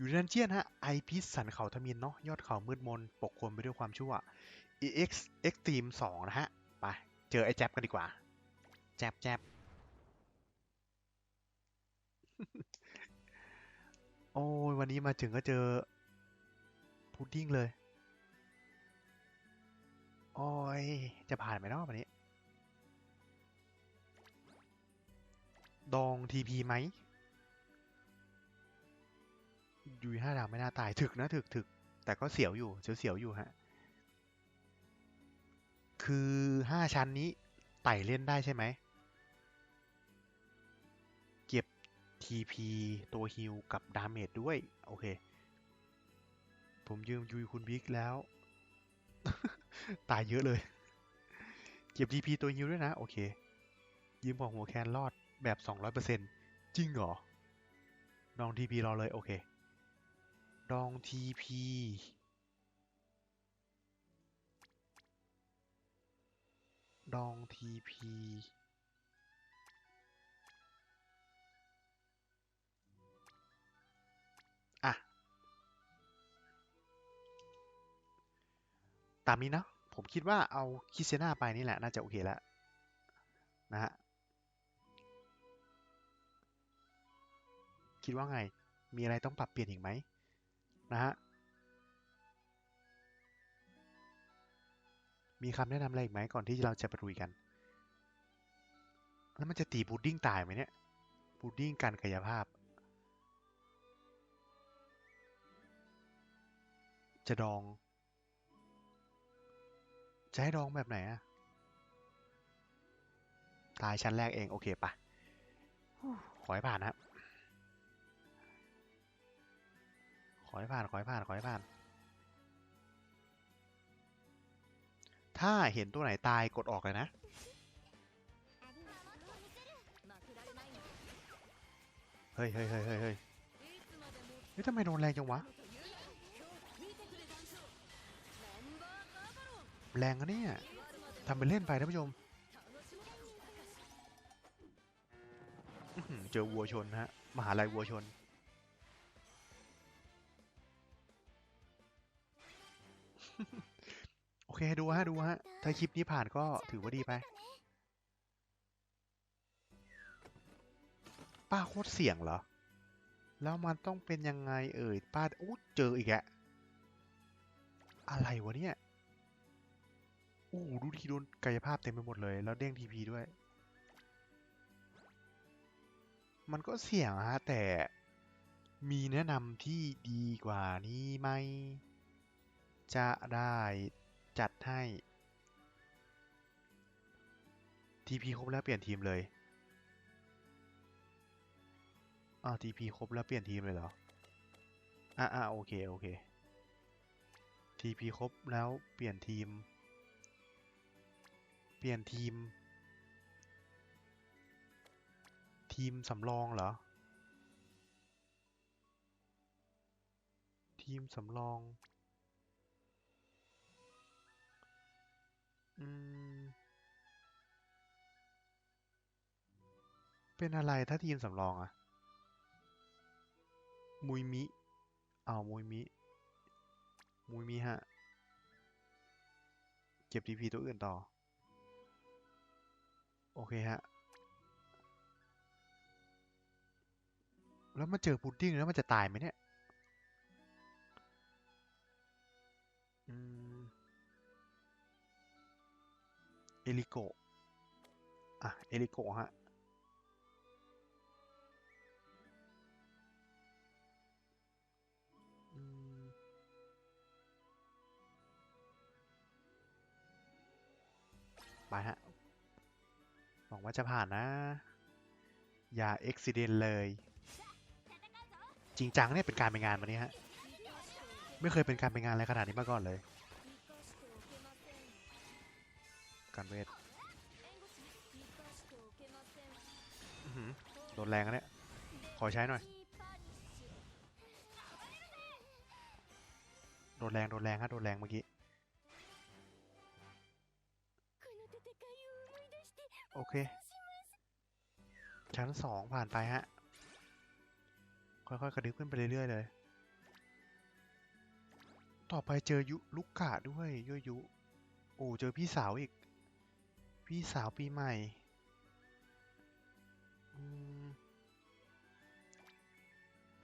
อยู่ในดันเจียนฮะไอพิสสันเขาทมินเนาะยอดเขามืดมนปกคลุมไปด้วยความชั่ว EX Extreme 2 นะฮะ ไป เจอไอ้แจ๊บกันดีกว่า แจ๊บแจ๊บโอ้ยวันนี้มาถึงก็เจอ พุดดิ้งเลย โอ้ย จะผ่านไหมเนาะวันนี้ ดองทีพีไหม ยูห้าดาวไม่น่าตายถึกนะถึกถึกแต่ก็เสียวอยู่เสียวเสียวอยู่ฮะคือห้าชั้นนี้ไต่เล่นได้ใช่ไหมเก็บ TP ตัวฮิลกับดาเมจด้วย โอเค ผมยืมยุยคุณบิ๊กแล้ว ตายเยอะเลย เก็บ TP ตัวฮิลด้วยนะ โอเค ยืมของหัวแคนรอดแบบ 200%จริงเหรอดอง TP รอเลย โอเค ดอง TP ดอง TP อะตามนี้นะ ผมคิดว่าเอาคิเซนาไปนี่แหละ น่าจะโอเคแล้วนะฮะ คิดว่าไง มีอะไรต้องปรับเปลี่ยนอีกไหม นะฮะ มีคำแนะนำอะไรอีกไหมก่อนที่เราจะไปลุยกัน แล้วมันจะตีบูดดิ้งตายไหมเนี่ย บูดดิ้งการกายภาพ จะดอง จะให้ดองแบบไหนอะตายชั้นแรกเอง โอเคปะขอให้ผ่านนะครับ ขอให้ผ่าน ขอให้ผ่าน ขอให้ผ่าน ถ้าเห็นตัวไหนตายกดออกเลยนะ เฮ้ยเฮ้ยเฮ้ยเฮ้ยเฮ้ยเฮ้ยทำไมโดนแรงจังวะ แรงอะเนี่ยทำเป็นเล่นไปท่านผู้ชมเจอวัวชนฮะ มหาลัยวัวชน โอเคดูฮะดูฮะ ถ้าคลิปนี้ผ่านก็ถือว่าดีไป ป้าโคตรเสี่ยงเหรอ แล้วมันต้องเป็นยังไงเอ่ย ป้าอู้เจออีกแล้วอะไรวะเนี่ยอู้ดูทีโดนกายภาพเต็มไปหมดเลย แล้วเด้งทีพีด้วย มันก็เสี่ยงฮะ แต่มีแนะนำที่ดีกว่านี้ไหม จะได้จัดให้ทีพีครบแล้วเปลี่ยนทีมเลยอ้าวทีพีครบแล้วเปลี่ยนทีมเลยเหรอ อ่าอ่าโอเค โอเคทีพีครบแล้วเปลี่ยนทีม เปลี่ยนทีม ทีมสำรองเหรอ ทีมสำรอง เป็นอะไรถ้าทีมสำรองอะมุยมิอ้าวมุยมิมุยมิฮะ เก็บทีพีตัวอื่นต่อ โอเคฮะ แล้วมาเจอพุดดิ้งแล้วมันจะตายไหมเนี่ย อืม เอลิโกะอะเอลิโกะฮะไปฮะหวังว่าจะผ่านนะ อย่าเอ็กซิเดนเลย จริงจังเนี่ยเป็นการเป็นงานวันนี้ฮะ ไม่เคยเป็นการเป็นงานอะไรขนาดนี้มาก่อนเลย การเวทอื้อหือโดนแรงอะเนี่ยขอใช้หน่อย โดนแรง โดนแรงฮะ โดนแรงเมื่อกี้ โอเค ชั้นสองผ่านไปฮะ ค่อยๆ กระดึ๊บขึ้นไปเรื่อยๆเลย ต่อไปเจอยุลุกกะด้วยยั่วยุโอ้เจอพี่สาวอีก พี่สาวปีใหม่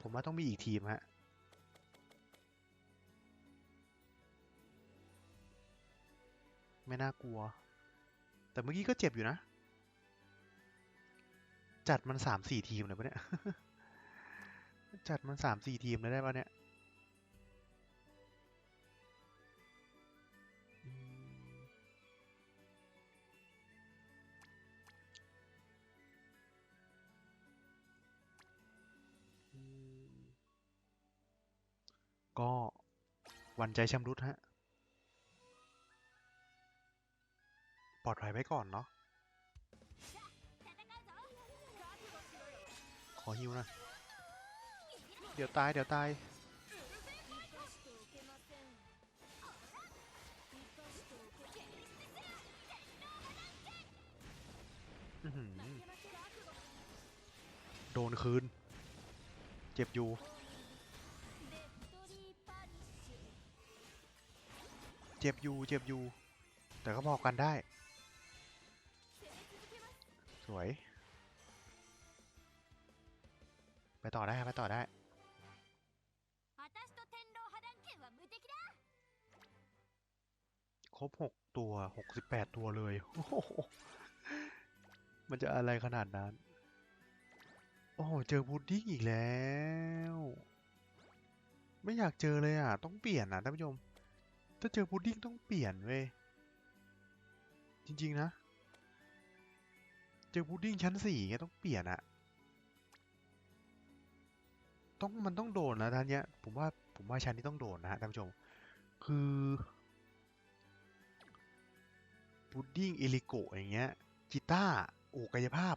ผมว่าต้องมีอีกทีมฮะ ไม่น่ากลัว แต่เมื่อกี้ก็เจ็บอยู่นะ จัดมันสามสี่ทีมเลยปะเนี่ย จัดมันสามสี่ทีมเลยได้ปะเนี่ย ก็วันใจชำรุดฮะ ปลอดภัยไว้ก่อนเนาะ ขอฮิวนะ เดี๋ยวตาย เดี๋ยวตายโดนคืน เจ็บอยู่ จ็บอยู่เจ็บอยู่ แต่ก็พอกันได้ สวย ไปต่อได้ครับไปต่อได้ครบหกตัวหกสิบแปดตัวเลยโอ้โหมันจะอะไรขนาดนั้น โอ้โห เจอพุดดิ้งอีกแล้ว ไม่อยากเจอเลยอะ ต้องเปลี่ยนอะท่านผู้ชม ถ้าเจอพุดดิ้งต้องเปลี่ยนเว้ย จริงๆนะ เจอพุดดิ้งชั้นสี่เงี้ยต้องเปลี่ยนอะต้องมันต้องโดนนะท่านเนี้ย ผมว่าผมว่าชั้นนี้ต้องโดนนะฮะท่านผู้ชม คือพุดดิ้งเอลิโกอย่างเงี้ยกีตาโอ้กายภาพ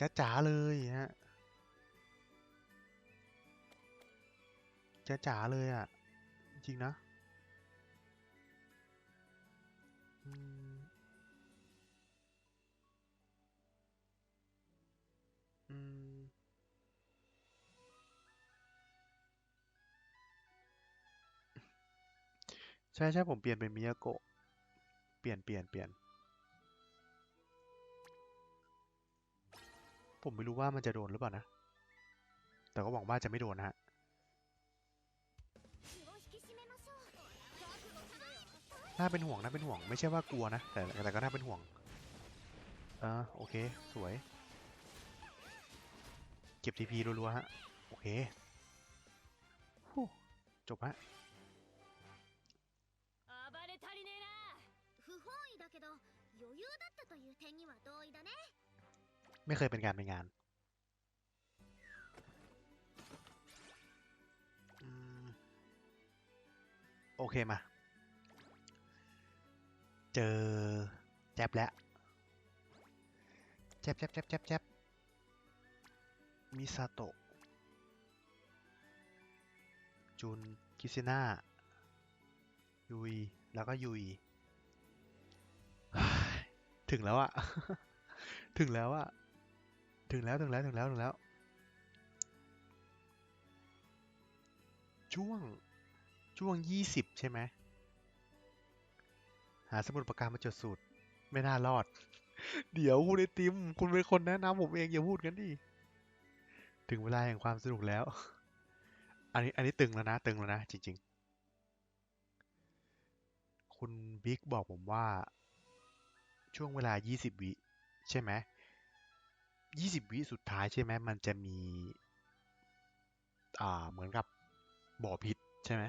จ้าจ๋าเลยฮะจ้าจ๋าเลยอะ จริง ๆ นะอืมอืมใช่ใช่ผมเปลี่ยนเป็นมิยาโกะ เปลี่ยนเปลี่ยนเปลี่ยน ผมไม่รู้ว่ามันจะโดนหรือเปล่านะ แต่ก็หวังว่าจะไม่โดนนะฮะ น่าเป็นห่วงน่าเป็นห่วงไม่ใช่ว่ากลัวนะแต่แต่ก็น่าเป็นห่วงอ่าโอเคสวย เก็บทีพีรัวๆฮะโอเคจบฮะไม่เคยเป็นการเป็นงานโอเคมา เจอแจ๊บแล้วแจ๊บแจ๊บแจ๊บแจ๊บแจ๊บมิซาโตะจุนคิซิน่ายุย แล้วก็ยุย ถึงแล้วอะถึงแล้วอะถึงแล้ว ถึงแล้ว ถึงแล้ว ถึงแล้ว ช่วง ช่วงยี่สิบใช่ไหม หาสมุดปากกามาจดสูตร ไม่น่ารอด เดี๋ยวคุณไอติม คุณเป็นคนแนะนำผมเองอย่าพูดกันดิ ถึงเวลาแห่งความสนุกแล้ว อันนี้อันนี้ตึงแล้วนะ ตึงแล้วนะ จริง ๆ คุณบิ๊กบอกผมว่า ช่วงเวลา 20 วิใช่ไหม20วิสุดท้ายใช่ไหมมันจะมี อ่าเหมือนกับบ่อพิษใช่ไหม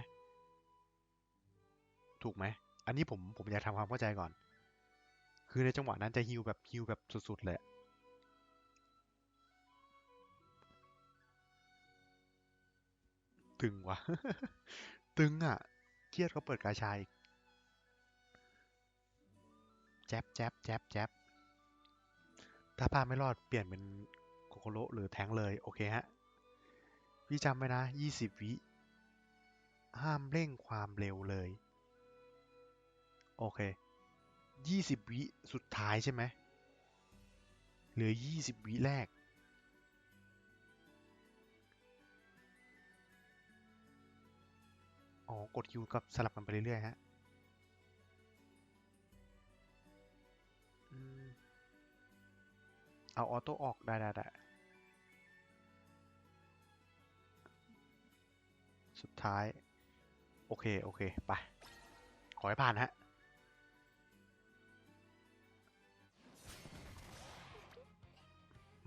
ถูกไหม อันนี้ผมผมอยากทำความเข้าใจก่อน คือในจังหวะนั้นจะฮิวแบบฮิวแบบสุดๆเลยตึงวะตึงอะ เครียดเขาเปิดกาชายแจ๊บแจ๊บแจ๊บแจ๊บถ้าพาไม่รอดเปลี่ยนเป็นโคโคโรหรือแทงเลย โอเคฮะ พี่จำไว้นะ 20 วิ ห้ามเร่งความเร็วเลย โอเค20วิสุดท้ายใช่ไหมเหลือ20วิแรก อ๋อ กดคิวกับสลับกันไปเรื่อยๆฮะเอาออโต้ออกได้ได้ได้สุดท้าย โอเค โอเค ไป ขอให้ผ่านฮะ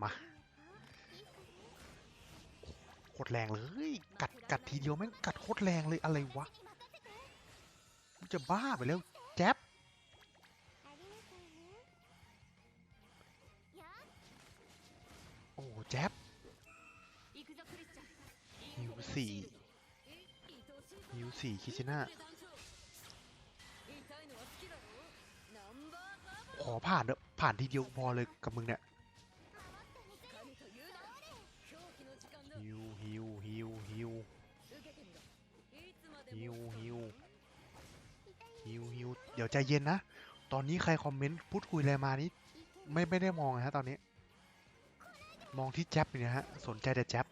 มาโคตรแรงเลย กัดกัดทีเดียวแม่งกัดโคตรแรงเลยอะไรวะมันจะบ้าไปแล้วแจ๊บโอ้แจ๊บฮิวสี่ฮิวสี่คิชินาขอผ่านเถอะผ่านทีเดียวพอเลยกับมึงเนี่ย ฮิวฮิวฮิวฮิวฮิวฮิวฮิวฮิวเดี๋ยวใจเย็นนะ ตอนนี้ใครคอมเมนต์พูดคุยอะไรมานี้ไม่ไม่ได้มองนะฮะตอนนี้ มองที่แจ็บอยู่นะฮะ สนใจแต่แจ็บ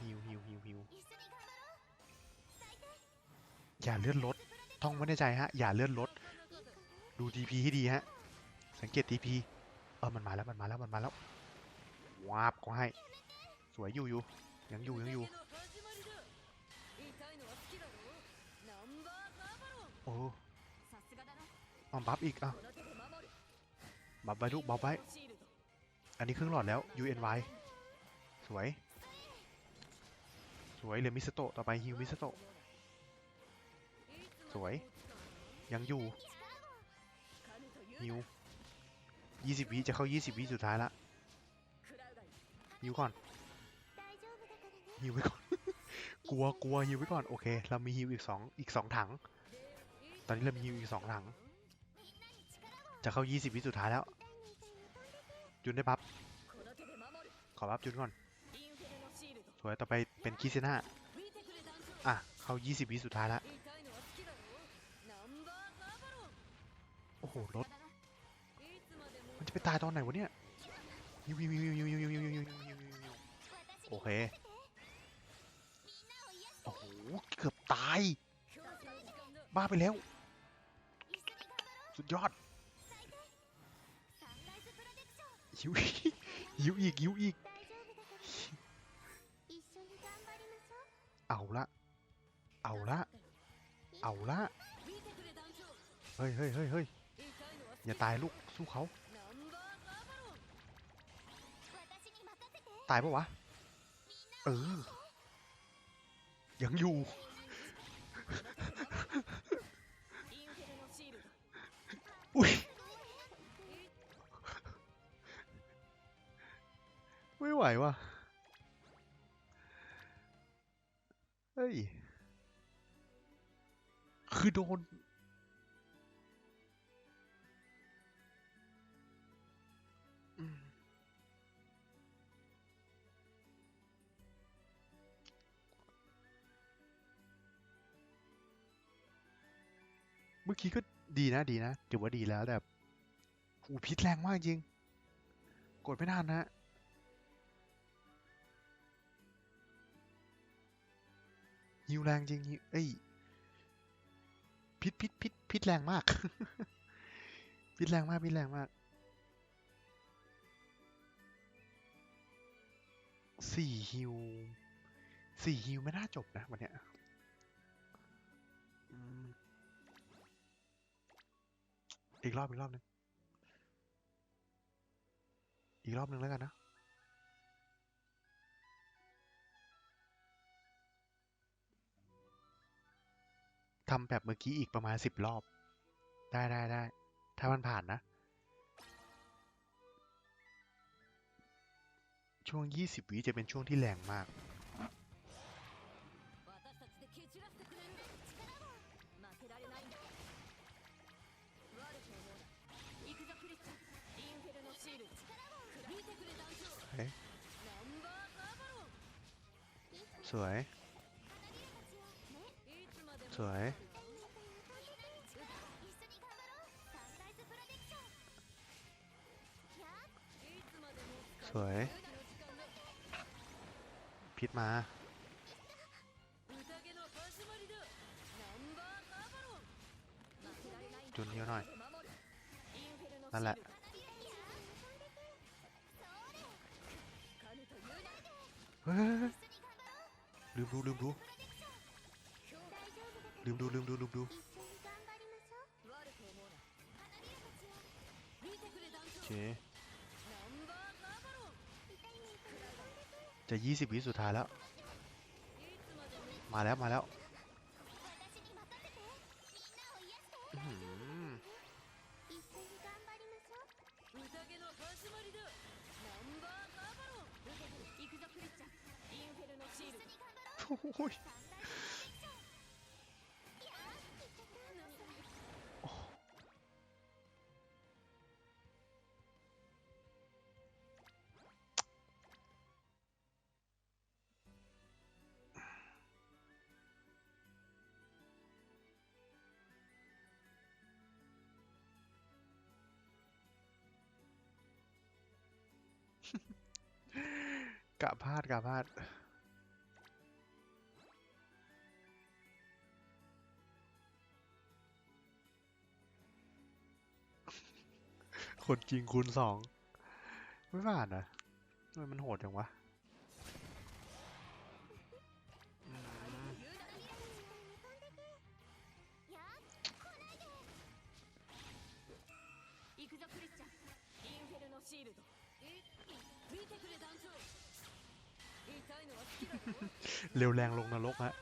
ฮิวฮิวฮิวฮิวอย่าเลื่อนรถท่องไว้ในใจฮะ อย่าเลื่อนรถดูทีพีให้ดีฮะ สังเกตทีพีเออมันมาแล้วมันมาแล้วมันมาแล้ววาบก็ให้ สวยอยู่อยู่ยังอยู่ยังอยู่โอ้อบัฟอีกอะบัฟไปลูกบัฟไปอันนี้ครึ่งหลอดแล้ว UNY สวย สวยเหลือมิสโตต่อไปฮิวมิสโตสวย ยังอยู่ฮิว20วิจะเข้า 20วิสุดท้ายละฮิวก่อน ฮิวไว้ก่อน กลัวกลัวฮิวไว้ก่อนโอเค เรามีฮิวอีกสองอีกสองถัง ตอนนี้เรามีฮิวอีกสองถัง จะเข้ายี่สิบวิสุดท้ายแล้ว จุนได้บับขอบับจุนก่อนสวยต่อไปเป็นคิเซน่าอะ เข้ายี่สิบวิสุดท้ายแล้วโอ้โหรถมันจะไปตายตอนไหนวะเนี่ยยิววยิโอเค เกือบตาย บ้าไปแล้ว สุดยอดหิวหิวอีกหิวอีก เอาละ เอาละ เอาละ เฮ้ยเฮ้ยเฮ้ยเฮ้ยอย่าตายลูก สู้เขา ตายปะวะ เออ ยังอยู่ อุ้ยไม่ไหวว่ะ เฮ้ย คือโดน มื่อกี้ก็ดีนะดีนะถือว่าดีแล้วแต่หูพิษแรงมากจริง กดไม่นานนะฮิวแรงจริงฮิวเอ้ยพิษพิษพิษพิษแรงมาก พิษแรงมากพิษแรงมากสี่ฮิวสี่ฮิวไม่น่าจบนะวันเนี้ย อีกรอบอีกรอบหนึงอีกรอบหนึ่งแล้วกันนะทำแบบเมื่อกี้อีกประมาณสิบรอบ ได้ได้ได้ ถ้ามันผ่านนะ ช่วง20วิจะเป็นช่วงที่แรงมาก สวย สวย สวย พิษมา จุนเยอะหน่อย นั่นแหละเฮ้ ลืมดูลืมดูลืมดูลืมดูลืมดูโอเคจะ 20 วิสุดท้ายแล้ว มาแล้วมาแล้ว กะพลาดกะพลาดคนจริงคูณสอง ไม่ผ่านนะทำไมมันโหดจังวะ เร็วแรงลงนรกฮะ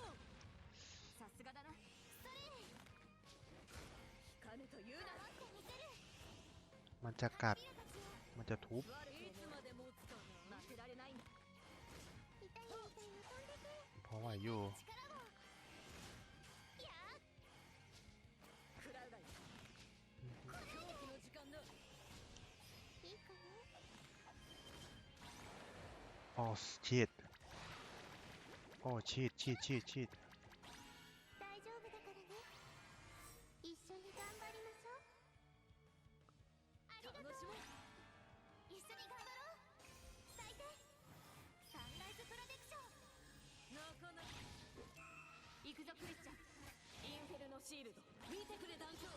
มันจะกัด มันจะทุบ เพราะว่าอยู่โอ้ชิด おおチーチーチーチー。大丈夫だからね。一緒に頑張りましょう。ありがとう。一緒に頑張ろう。最低。サンライズプロテクション。濃厚な行くぞクリスチャン。インフェルノシールド。見てくれ団長。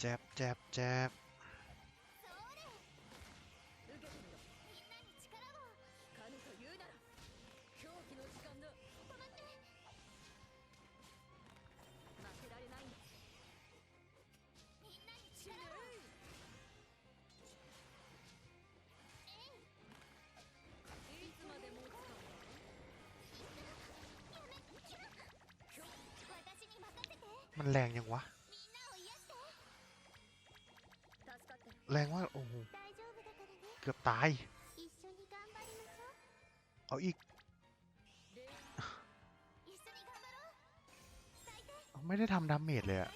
แจ๊บแจ๊บแจ๊บ มจเลยอะ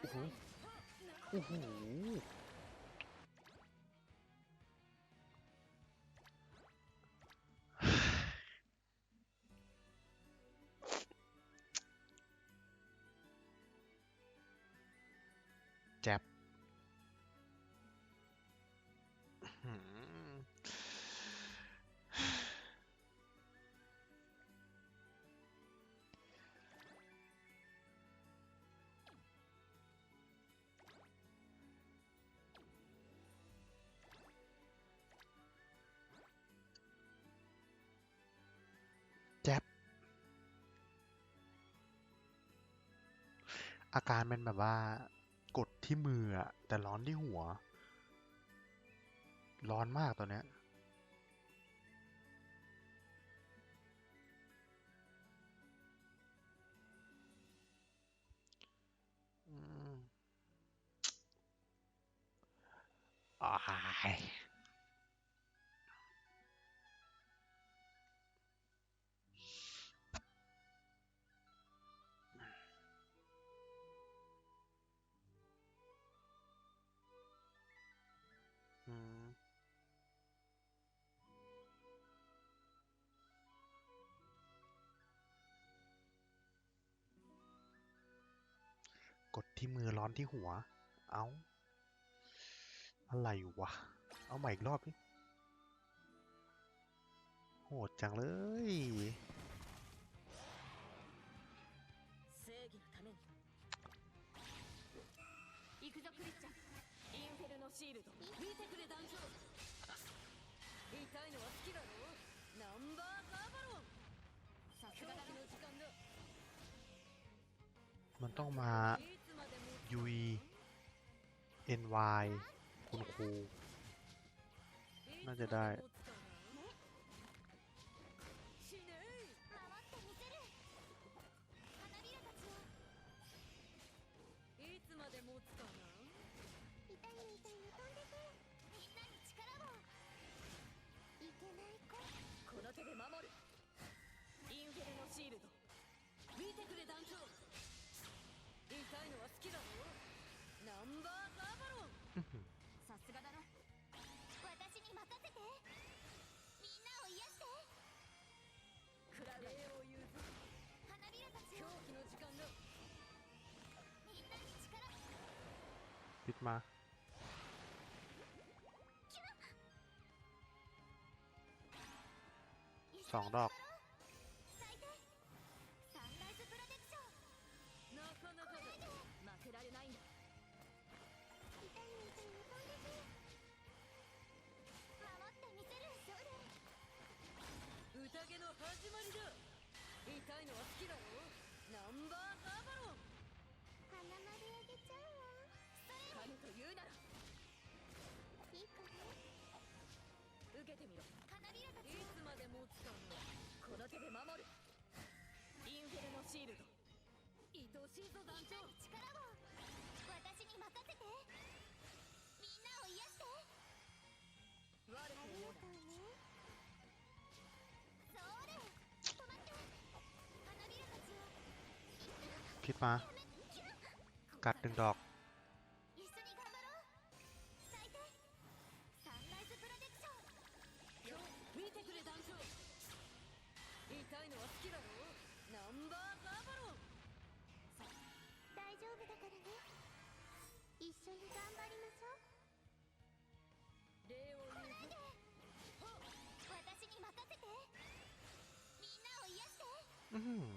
โอ้โหโอ้โห อาการเป็นแบบว่ากดที่มืออะแต่ร้อนที่หัว ร้อนมากตอนเนี้ยอืมอ้า กดที่มือร้อนที่หัว เอา้า อะไรวะ เอาใหม่อีกรอบนี่โหดจังเลย มันต้องมา ยุย NY คุณครู น่าจะได้ ปิดมา สองดอกの始まりだ。痛いのは好きだ。よけてみろ花びらたちいをつまで持つかなこの手で守るインフェルノシールド愛しいぞ団長みんなに力を私に任せてみんなを癒して我ありというながとうねそれ止まって花びらたちを พิดมา กัดหนึ่งดอก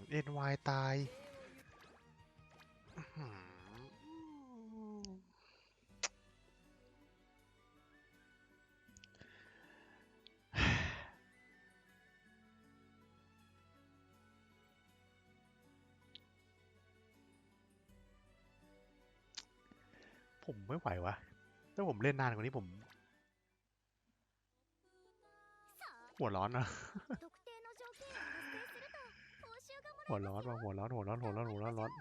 เอ็นวายตายผมไม่ไหววะ ถ้าผมเล่นนานกว่านี้ผม หัวร้อนนะ หัวร้อนว่ะหัวร้อนหัวร้อนหัวร้อนหัวร้อนร้อน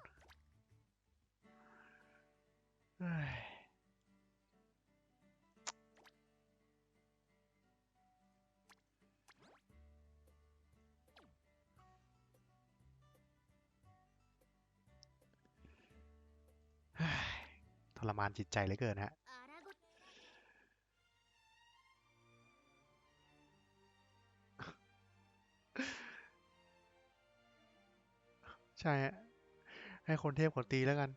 ทรมานจิตใจเลยเกินฮะ ใช่ฮะให้คนเทพคนตีแล้วกัน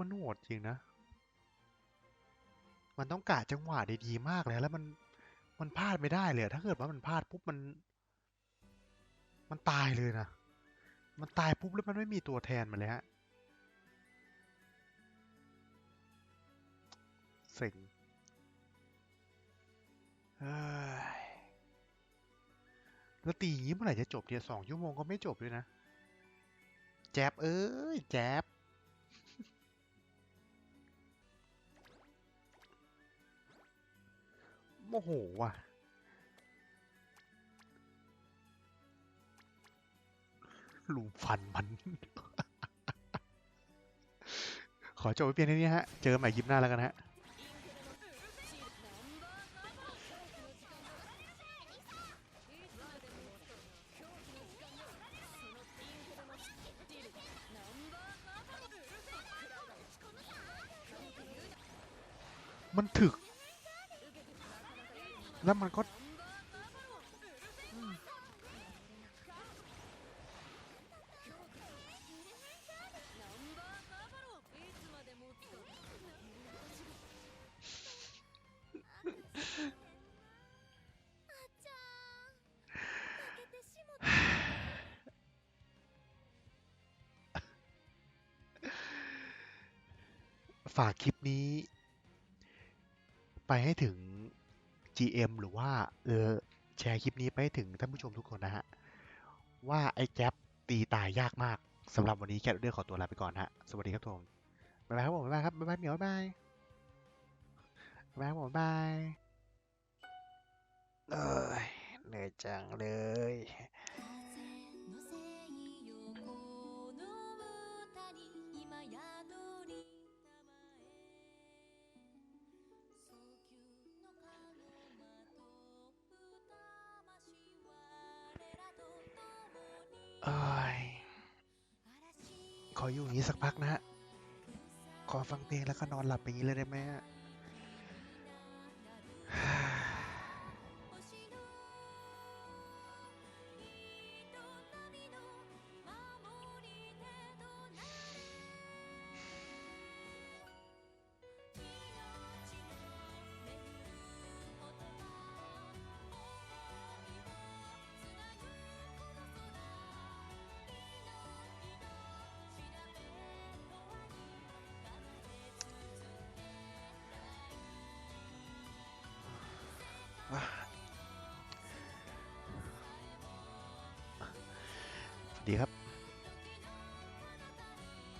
มันโหดจริงนะ มันต้องกะจังหวะดีๆมากเลยแล้วมันมันพลาดไม่ได้เลย ถ้าเกิดว่ามันพลาดปุ๊บมัน มันตายเลยนะ มันตายปุ๊บแล้วมันไม่มีตัวแทนมันเลยฮะเซ็งเอ้ยแล้วตีอย่างนี้เมื่อไหร่จะจบเนี่ยสองชั่วโมงก็ไม่จบด้วยนะ แจ๊บเอ้ย แจ๊บโมโหว่ะ ลุมฟันมัน ขอจบไว้เพียงเท่านี้ฮะ เจอใหม่คลิปหน้าแล้วกันฮะ มันถึก แล้วมันก็ ฝากคลิปนี้ ไปให้ถึง GM หรือว่าเออแชร์คลิปนี้ไปให้ถึงท่านผู้ชมทุกคนนะฮะ ว่าไอ้แก๊ปตีตายยากมากสำหรับวันนี้แคทเดอร์ขอตัวลาไปก่อนฮะ สวัสดีครับทุกคนบ๊ายบายครับผมบ๊ายบายครับบ๊ายบายเหมียวบ๊ายบายบ๊ายบายครับผมบ๊ายบายเอ้ยเหนื่อยจังเลย ขออยู่อย่างนี้สักพักนะฮะ ขอฟังเพลงแล้วก็นอนหลับอย่างนี้เลยได้ไหมฮะ